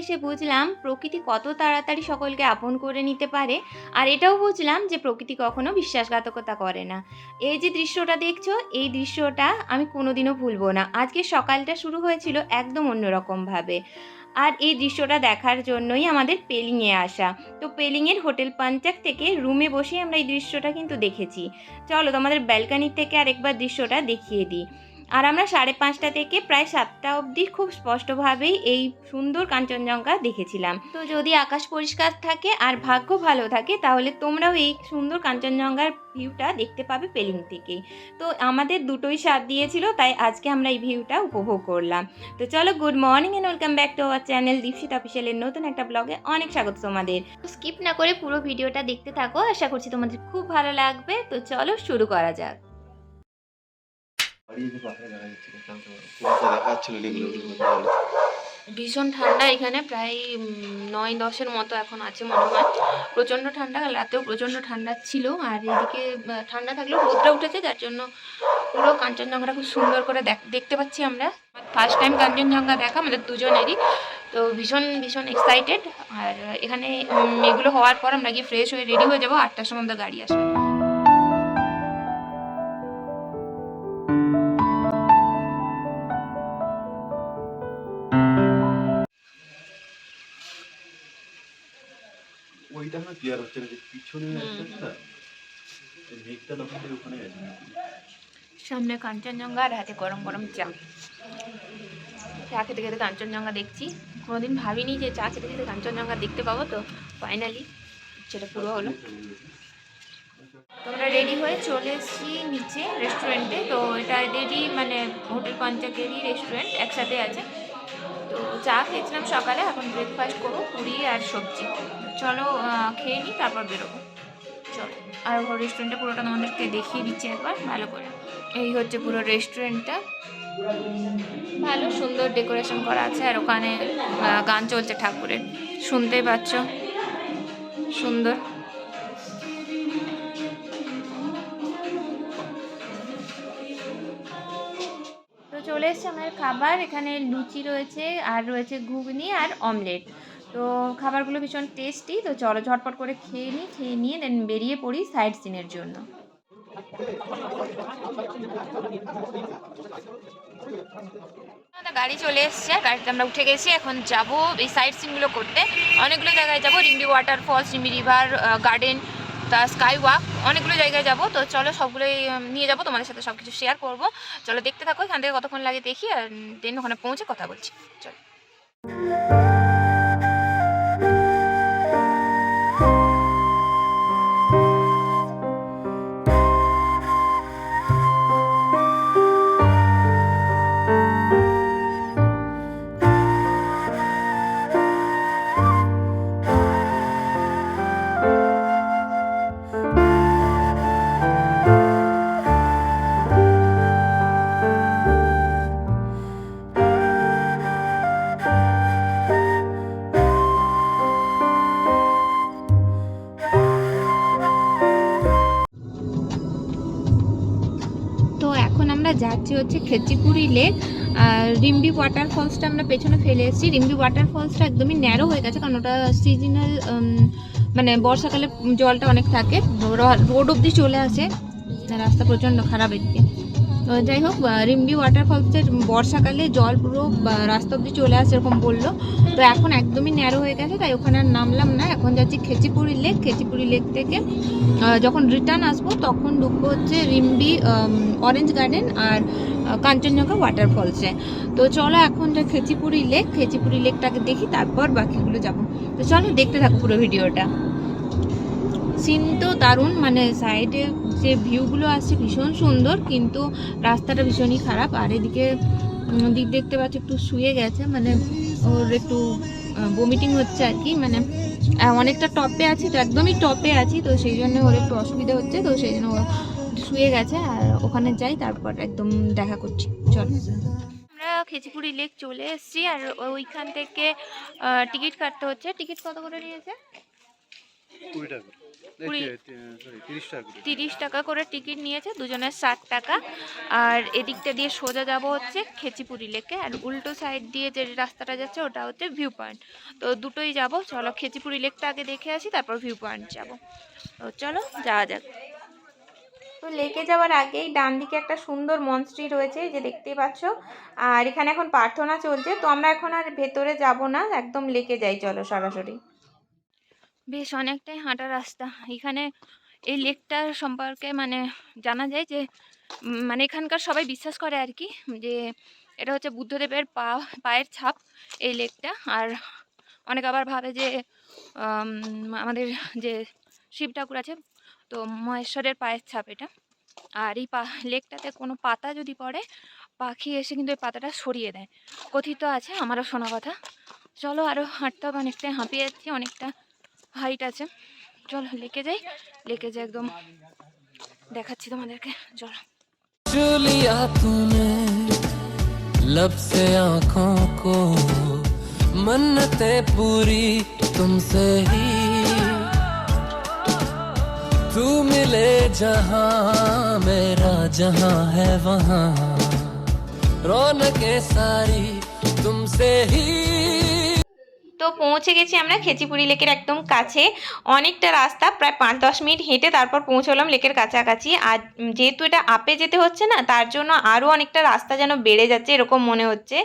এসে বুঝলাম প্রকৃতি কত তাড়াতাড়ি সকলকে আপন করে নিতে পারে, আর এটাও বুঝলাম যে প্রকৃতি কখনো বিশ্বাসঘাতকতা করে না। এই যে দৃশ্যটা দেখছ, এই দৃশ্যটা আমি কোনোদিনও ভুলবো না। আজকে সকালটা শুরু হয়েছিল একদম অন্যরকমভাবে। আর এই দৃশ্যটা দেখার জন্যই আমাদের পেলিংয়ে আসা। তো পেলিংয়ের হোটেল পাঞ্চাক থেকে রুমে বসে আমরা এই দৃশ্যটা কিন্তু দেখেছি। চলো তোমাদের ব্যালকানি থেকে আরেকবার দৃশ্যটা দেখিয়ে দিই। আর আমরা সাড়ে পাঁচটা থেকে প্রায় সাতটা অবধি খুব স্পষ্টভাবেই এই সুন্দর কাঞ্চনজঙ্ঘা দেখেছিলাম। তো যদি আকাশ পরিষ্কার থাকে আর ভাগ্য ভালো থাকে, তাহলে তোমরাও এই সুন্দর কাঞ্চনজঙ্ঘার ভিউটা দেখতে পাবে পেলিং থেকেই তো আমাদের দুটোই স্বাদ দিয়েছিল, তাই আজকে আমরা এই ভিউটা উপভোগ করলাম। তো চলো good morning and welcome back to our channel Dipshit অফিসিয়ালের নতুন একটা ব্লগে অনেক স্বাগত তোমাদের। স্কিপ না করে পুরো ভিডিওটা দেখতে থাকো, আশা করছি তোমাদের খুব ভালো লাগবে। তো চলো শুরু করা যাক। ভীষণ ঠান্ডা এখানে, প্রায় নয় দশের মতো এখন আছে মনে হয়। প্রচণ্ড ঠান্ডা রাতেও প্রচণ্ড ঠান্ডা ছিল, আর এদিকে ঠান্ডা থাকলেও রোদটা উঠেছে, যার জন্য পুরো কাঞ্চনজঙ্ঘাটা খুব সুন্দর করে দেখ- দেখতে পাচ্ছি আমরা। ফার্স্ট টাইম কাঞ্চনজঙ্ঘা দেখা আমাদের দুজনেরই। তো ভীষণ ভীষণ এক্সাইটেড আর এখানে এগুলো হওয়ার পর আমরা গিয়ে ফ্রেশ হয়ে রেডি হয়ে যাব, আটটার সময় আমাদের গাড়ি আসবে। ওইটা না ক্লিয়ার হচ্ছে না যে পিছনে একটা মেঘটা তখন ওখানে আছে। সামনে কাঞ্চনজঙ্ঘা আর হাতে গরম গরম চা। চা খেতে খেতে কাঞ্চনজঙ্ঘা দেখছি। কোনোদিন ভাবিনি যে চা খেতে খেতে কাঞ্চনজঙ্ঘা দেখতে পাবো তো ফাইনালি সেটা পুরো হলো। তোমরা রেডি হয়ে চলে এসেছি নিচে রেস্টুরেন্টে তো এটা রেডি মানে হোটেল পঞ্চাকেরই রেস্টুরেন্ট একসাথে আছে। তো চা খেয়েছিলাম সকালে এখন ব্রেকফাস্ট করব পুরি আর সবজি। চলো খেয়ে নিই তারপর বেরোবো। চলো। আর রেস্টুরেন্টটা পুরোটা তোমাদেরকে দেখিয়ে দিচ্ছি একবার, ভালো করে। এই হচ্ছে পুরো রেস্টুরেন্টটা ভালো সুন্দর ডেকোরেশন করা আছে, আর ওখানে গান চলছে ঠাকুরের। শুনতেই পাচ্ছ? সুন্দর। চলে এসছে আমাদের খাবার, এখানে লুচি রয়েছে, আর রয়েছে ঘুগনি আর অমলেট তো খাবারগুলো ভীষণ টেস্টি তো চলো ঝটপট করে খেয়ে নিই, খেয়ে নিয়ে দেন বেরিয়ে পড়ি সাইড সিনের জন্য। গাড়ি চলে এসছে, গাড়িতে আমরা উঠে গেছি, এখন যাব এই সাইড সিনগুলো করতে। অনেকগুলো জায়গায় যাব, Rimbi waterfalls Rimbi river garden তা স্কাই ওয়াক অনেকগুলো জায়গায় যাব। তো চলো সবগুলোই নিয়ে যাব, তোমাদের সাথে সব কিছু শেয়ার করব। চলো দেখতে থাকো, এখান থেকে কতক্ষণ লাগে দেখি আর দেন ওখানে পৌঁছে কথা বলছি। চলো। যাচ্ছি হচ্ছে খেচিপুরি লেক, আর রিম্বি ওয়াটারফলসটা আমরা পেছনে ফেলে এসেছি। রিম্বি ওয়াটারফলসটা একদমই ন্যারো হয়ে গেছে, কারণ ওটা সিজনাল মানে বর্ষাকালে জলটা অনেক থাকে। রোড অবধি চলে আসে, রাস্তা প্রচণ্ড খারাপ এদিকে। যাই হোক রিম্বি ওয়াটারফলসের বর্ষাকালে জল পুরো রাস্তা অবধি চলে আসে এরকম বলল। তো এখন একদমই ন্যারো হয়ে গেছে, তাই ওখানে আর নামলাম না। এখন যাচ্ছি খেচিপুরি লেক খেচিপুরি লেক থেকে যখন রিটার্ন আসব, তখন ঢুকবো হচ্ছে রিম্বি অরেঞ্জ গার্ডেন আর কাঞ্চনজঙ্ঘা ওয়াটারফলসে তো চলো এখন যা খেচিপুরি লেক খেচিপুরি লেকটাকে দেখি, তারপর বাকিগুলো যাব। তো চলো দেখতে থাকো পুরো ভিডিওটা সিন তো দারুণ মানে সাইডে যে ভিউগুলো আসছে ভীষণ সুন্দর, কিন্তু রাস্তাটা ভীষণই খারাপ। আর এদিকে দিক দেখতে পাচ্ছি, একটু শুয়ে গেছে মানে ওর একটু বমিটিং হচ্ছে আর কি মানে অনেকটা টপে আছি, তো একদমই টপে আছি, তো সেই জন্য ওর একটু অসুবিধা হচ্ছে, তো সেই জন্য শুয়ে গেছে, আর ওখানে যাই, তারপর একদম দেখা করছি, চল। আমরা খেচিপুরি লেক চলে এসেছি, আর ওইখান থেকে টিকিট কাটতে হচ্ছে। টিকিট কত করে নিয়েছে? কুড়ি টাকা তিরিশ টাকা করে। টিকিট নিয়েছে দুজনের ষাট টাকা। আর এদিকটা দিয়ে সোজা যাব হচ্ছে খেচিপুরি লেকে আর উল্টো সাইড দিয়ে যে রাস্তাটা যাচ্ছে ওটা হচ্ছে ভিউ পয়েন্ট তো দুটোই যাব চলো খেচিপুরি লেকটা আগে দেখে আসি তারপর ভিউ পয়েন্ট যাব। তো চলো যাওয়া যাক। তো লেকে যাওয়ার আগেই ডান দিকে একটা সুন্দর মনস্ট্রি রয়েছে যে দেখতেই পাচ্ছ। আর এখানে এখন প্রার্থনা চলছে তো আমরা এখন আর ভেতরে যাব না একদম লেকে যাই চলো সরাসরি। বেশ অনেকটাই হাঁটা রাস্তা। এখানে এই লেকটার সম্পর্কে মানে জানা যায় যে মানে এখানকার সবাই বিশ্বাস করে আর কি, যে এটা হচ্ছে বুদ্ধদেবের পা, পায়ের ছাপ এই লেকটা। আর অনেক আবার ভাবে যে আমাদের যে শিব ঠাকুর আছে, তো মহেশ্বরের পায়ের ছাপ এটা। আর এই পা, লেকটাতে কোনো পাতা যদি পড়ে, পাখি এসে কিন্তু এই পাতাটা সরিয়ে দেয়। কথিত আছে, আমারও শোনা কথা। চলো আরও হাঁটতে হবে, অনেকটাই হাঁপিয়ে যাচ্ছি, অনেকটা হাইট আছে চলো লেকে যাই লেকে যাই একদম দেখাচ্ছি তোমাদেরকে চলো जो लिया तूने लब से आंखों को मन्नते पूरी तुमसे ही तू मिले जहां मेरा जहां है वहां रौनकें सारी तुमसे ही তো পৌঁছে গেছি আমরা খেচিপুরি লেকের একদম কাছে। অনেকটা রাস্তা, প্রায় পাঁচ দশ মিনিট হেঁটে তারপর পৌঁছলাম লেকের কাছাকাছি। আর যেহেতু এটা আপে যেতে হচ্ছে না, তার জন্য আরও অনেকটা রাস্তা যেন বেড়ে যাচ্ছে এরকম মনে হচ্ছে।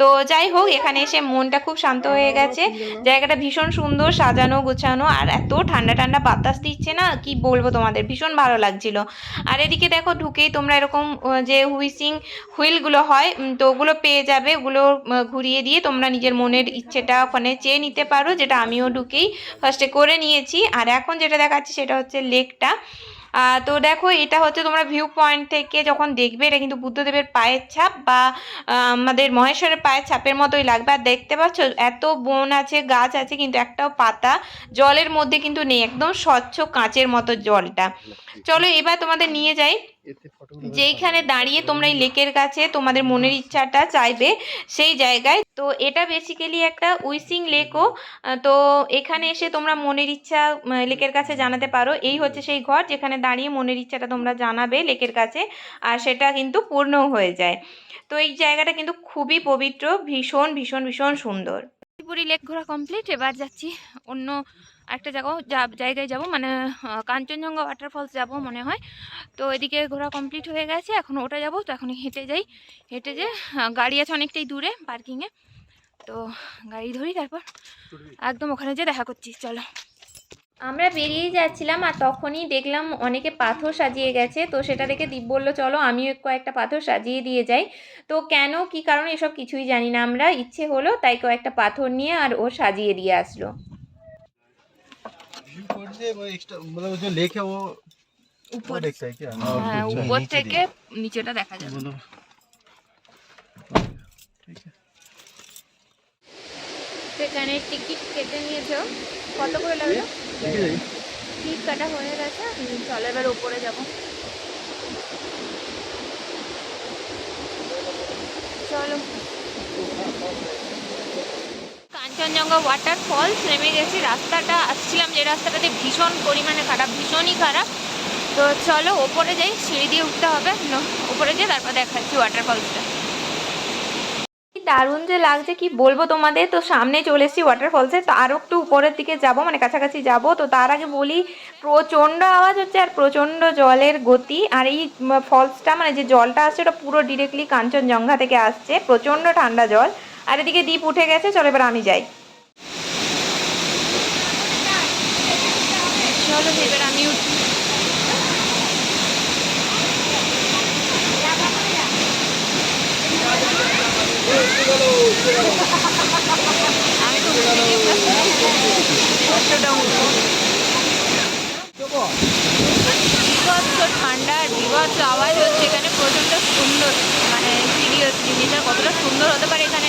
তো যাই হোক, এখানে এসে মনটা খুব শান্ত হয়ে গেছে। জায়গাটা ভীষণ সুন্দর সাজানো গোছানো, আর এত ঠান্ডা ঠান্ডা বাতাস দিচ্ছে না, কি বলব তোমাদের? ভীষণ ভালো লাগছিল। আর এদিকে দেখো, ঢুকেই তোমরা এরকম যে হুইসিং হুইলগুলো হয় তো ওগুলো পেয়ে যাবে, ওগুলো ঘুরিয়ে দিয়ে তোমরা নিজের মনের ইচ্ছেটা ওখানে চেয়ে নিতে পারো যেটা আমিও ঢুকেই ফার্স্টে করে নিয়েছি। আর এখন যেটা দেখাচ্ছি সেটা হচ্ছে লেকটা। তো দেখো এটা হচ্ছে তোমরা ভিউ পয়েন্ট থেকে যখন দেখবে এটা কিন্তু বুদ্ধদেবের পায়ের ছাপ বা আমাদের মহেশ্বরের পায়ের ছাপের মতোই লাগবে। আর দেখতে পাচ্ছ এত বন আছে গাছ আছে কিন্তু একটাও পাতা জলের মধ্যে কিন্তু নেই একদম স্বচ্ছ কাঁচের মতো জলটা। চলো এবার তোমাদের নিয়ে যাই। যেইখানে দাঁড়িয়ে তোমরা এই লেকের কাছে তোমাদের মনের ইচ্ছাটা চাইবে সেই জায়গায়। তো এটা বেসিক্যালি একটা উইসিং লেকও তো এখানে এসে তোমরা মনের ইচ্ছা লেকের কাছে জানাতে পারো। এই হচ্ছে সেই ঘর যেখানে দাঁড়িয়ে মনের ইচ্ছাটা তোমরা জানাবে লেকের কাছে। আর সেটা কিন্তু পূর্ণ হয়ে যায়। তো এই জায়গাটা কিন্তু খুবই পবিত্র ভীষণ ভীষণ ভীষণ সুন্দর। পুরী লেক ঘোরা কমপ্লিট এবার যাচ্ছি অন্য একটা জায়গাও জায়গায় যাব মানে কাঞ্চনজঙ্ঘা ওয়াটারফলস যাব মনে হয়। তো এদিকে ঘোরা কমপ্লিট হয়ে গেছে, এখন ওটা যাব, তো এখন হেঁটে যাই। হেঁটে যে গাড়ি আছে অনেকটাই দূরে পার্কিংয়ে তো গাড়ি ধরি তারপর একদম ওখানে যে দেখা করছি, চলো। আমরা বেরিয়েই যাচ্ছিলাম আর তখনই দেখলাম অনেকে পাথর সাজিয়ে গেছে, তো সেটা দেখে দীপ বলল, চলো আমিও কয়েকটা পাথর সাজিয়ে দিয়ে যাই। তো কেন, কি কারণে, এসব কিছুই জানি না আমরা। ইচ্ছে হলো তাই কয়েকটা পাথর নিয়ে আর ও সাজিয়ে দিয়ে আসলো। व्यू पॉइंट से वो एक्स्ट्रा मतलब जो लेक है वो উপর वो देखता है क्या হ্যাঁ अच्छा, উপর नीचे থেকে নিচেটা দেখা যাবে मतलब ठीक है সেখানে টিকিট কেটে নিয়েছো কত করে লাগলো ठीक है जी টিকিট কাটা হয়ে গেছে উম, চলো এবার উপরে যাব চলো কাঞ্চনজঙ্ঘা ওয়াটার ফলস নেমে গেছি রাস্তাটা। আসছিলাম যে রাস্তাটাতে ভীষণ পরিমাণে খারাপ, ভীষণই খারাপ। তো চলো, ওপরে যাই, সিঁড়ি দিয়ে উঠতে হবে। ওপরে যেয়ে তারপর দেখাচ্ছি ওয়াটার ফলসটা দারুণ যে লাগছে, কি বলব তোমাদের? তো সামনে চলে এসেছি ওয়াটারফলসে তো আরও একটু উপরের দিকে যাব মানে কাছাকাছি যাব। তো তার আগে বলি, প্রচণ্ড আওয়াজ হচ্ছে আর প্রচণ্ড জলের গতি। আর এই ফলসটা মানে যে জলটা আসছে, ওটা পুরো ডিরেক্টলি কাঞ্চনজঙ্ঘা থেকে আসছে। প্রচণ্ড ঠান্ডা জল। আর এদিকে দ্বীপ উঠে গেছে, চলো এবার আমি যাই। চলো এবার আমি উঠি। আমি তো বিভৎস ঠান্ডা, বিভৎস আওয়াজ হচ্ছে এখানে, প্রচণ্ড সুন্দর। মানে সিরিয়াস জিনিসটা কতটা সুন্দর হতে পারে এখানে।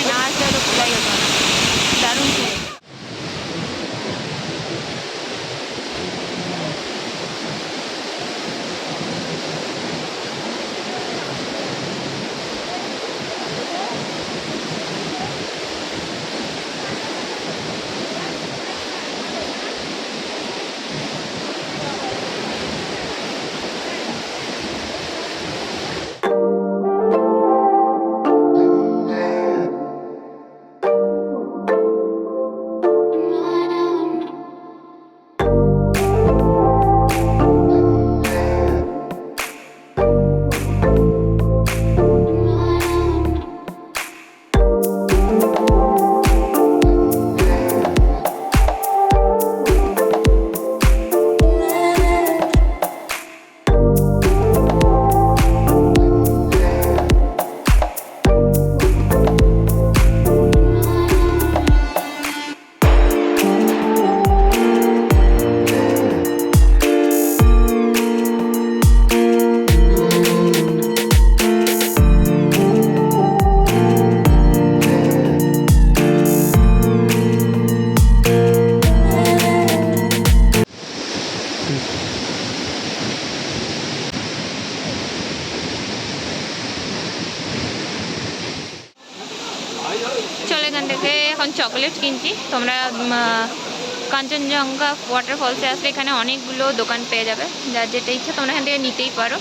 এখান থেকে এখন চকলেট কিনছি। তোমরা কাঞ্চনজঙ্ঘা ওয়াটার কাঞ্চনজঙ্ঘা ওয়াটারফলসে আসলে এখানে অনেকগুলো দোকান পেয়ে যাবে। যার যেটা ইচ্ছা তোমরা এখান থেকে নিতেই পারো।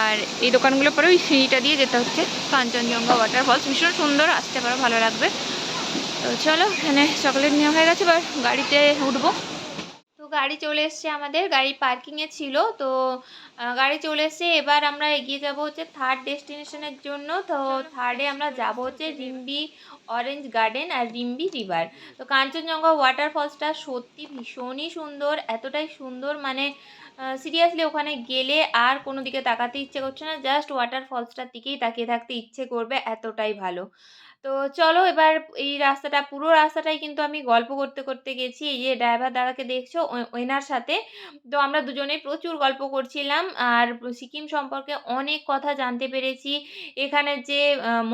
আর এই দোকানগুলো পরে ওই সিঁড়িটা দিয়ে যেতে হচ্ছে, কাঞ্চনজঙ্ঘা ওয়াটারফলস ভীষণ সুন্দর, আসতে পারো, ভালো লাগবে। তো চলো, এখানে চকলেট নেওয়া হয়ে গেছে, এবার গাড়িতে উঠবো। গাড়ি চলে এসছে আমাদের, গাড়ি পার্কিংয়ে ছিল। তো গাড়ি চলে এসছে, এবার আমরা এগিয়ে যাব হচ্ছে থার্ড ডেস্টিনেশনের জন্য। তো থার্ডে আমরা যাব হচ্ছে রিম্বি অরেঞ্জ গার্ডেন আর রিম্বি রিভার তো কাঞ্চনজঙ্ঘা ওয়াটারফলসটা সত্যি ভীষণই সুন্দর, এতটাই সুন্দর। মানে সিরিয়াসলি ওখানে গেলে আর কোনো দিকে তাকাতে ইচ্ছে করছে না জাস্ট ওয়াটারফলসটার দিকেই তাকিয়ে থাকতে ইচ্ছে করবে, এতটাই ভালো। তো চলো এবার এই রাস্তাটা, পুরো রাস্তাটাই কিন্তু আমি গল্প করতে করতে গেছি। এই যে ড্রাইভার দাদাকে দেখছ ওনার সাথে। তো আমরা দুজনেই প্রচুর গল্প করছিলাম আর সিকিম সম্পর্কে অনেক কথা জানতে পেরেছি। এখানের যে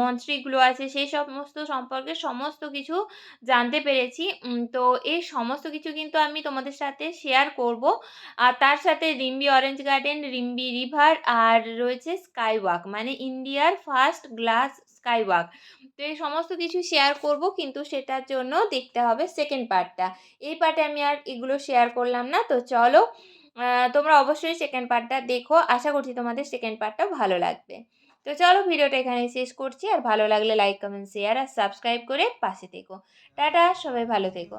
মন্ত্রীগুলো আছে, সেই সমস্ত সম্পর্কে সমস্ত কিছু জানতে পেরেছি। তো এই সমস্ত কিছু কিন্তু আমি তোমাদের সাথে শেয়ার করব। আর তার সাথে Rimbi orange garden Rimbi river আর রয়েছে স্কাই ওয়াক মানে ইন্ডিয়ার ফার্স্ট গ্লাস স্কাই ওয়াক তো এই সমস্ত কিছু শেয়ার করব, কিন্তু সেটার জন্য দেখতে হবে সেকেন্ড পার্টটা এই পার্টে আমি আর এগুলো শেয়ার করলাম না, তো চলো তোমরা অবশ্যই সেকেন্ড পার্টটা দেখো। আশা করছি তোমাদের সেকেন্ড পার্টটা ভালো লাগবে। তো চলো, ভিডিওটা এখানে শেষ করছি। আর ভালো লাগলে লাইক কমেন্ট শেয়ার আর সাবস্ক্রাইব করে পাশে থেকো। টাটা, সবাই ভালো থেকো।